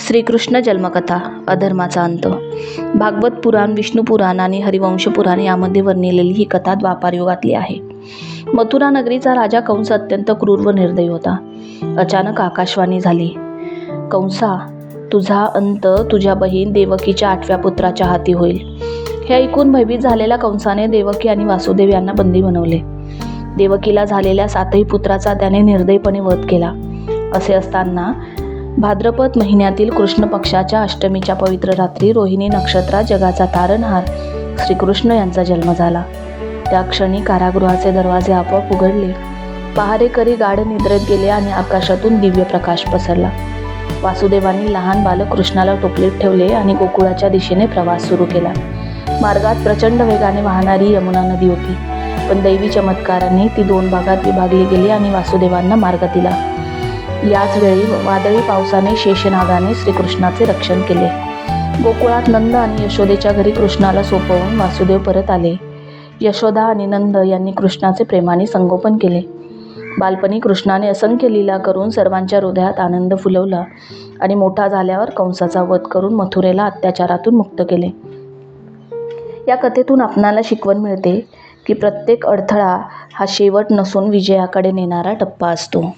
श्रीकृष्ण जन्मकथा अधर्माचा अंत. भागवत पुराण विष्णू पुराण आणि हरिवंश पुराण यामध्ये वर्णिलेली ही कथा द्वापार युगातली आहे. मथुरा नगरीचा राजा कंस अत्यंत क्रूर व निर्दयी होता. अचानक आकाशवाणी झाली. कंसा तुझा अंत तुझ्या बहीण देवकीच्या आठव्या पुत्राच्या हाती होईल हे ऐकून भयभीत झालेल्या कंसाने देवकी आणि वासुदेव यांना बंदी बनवले. देवकीला झालेल्या सातही पुत्राचा त्याने निर्दयीपणे वध केला. असे असताना भाद्रपद महिन्यातील कृष्ण पक्षाच्या अष्टमीच्या पवित्र रात्री रोहिणी नक्षत्रात जगाचा तारणहार श्रीकृष्ण यांचा जन्म झाला. त्या क्षणी कारागृहाचे दरवाजे आपोआप उघडले. पहारेकरी गाढ निद्रेत गेले आणि आकाशातून दिव्य प्रकाश पसरला. वासुदेवांनी लहान बालक कृष्णाला टोपलीत ठेवले आणि गोकुळाच्या दिशेने प्रवास सुरू केला. मार्गात प्रचंड वेगाने वाहणारी यमुना नदी होती. पण दैवी चमत्काराने ती दोन भागात विभागली गेली आणि वासुदेवांना मार्ग दिला. याच वेळी वादळी पावसाने शेषनागाने श्रीकृष्णाचे रक्षण केले. गोकुळात नंद आणि यशोदेच्या घरी कृष्णाला सोपवून वासुदेव परत आले. यशोदा आणि नंद यांनी कृष्णाचे प्रेमाने संगोपन केले. बालपणी कृष्णाने असंख्य लीला करून सर्वांच्या हृदयात आनंद फुलवला आणि मोठा झाल्यावर कंसाचा वध करून मथुरेला अत्याचारातून मुक्त केले. या कथेतून आपणाला शिकवण मिळते की प्रत्येक अडथळा हा शेवट नसून विजयाकडे नेणारा टप्पा असतो.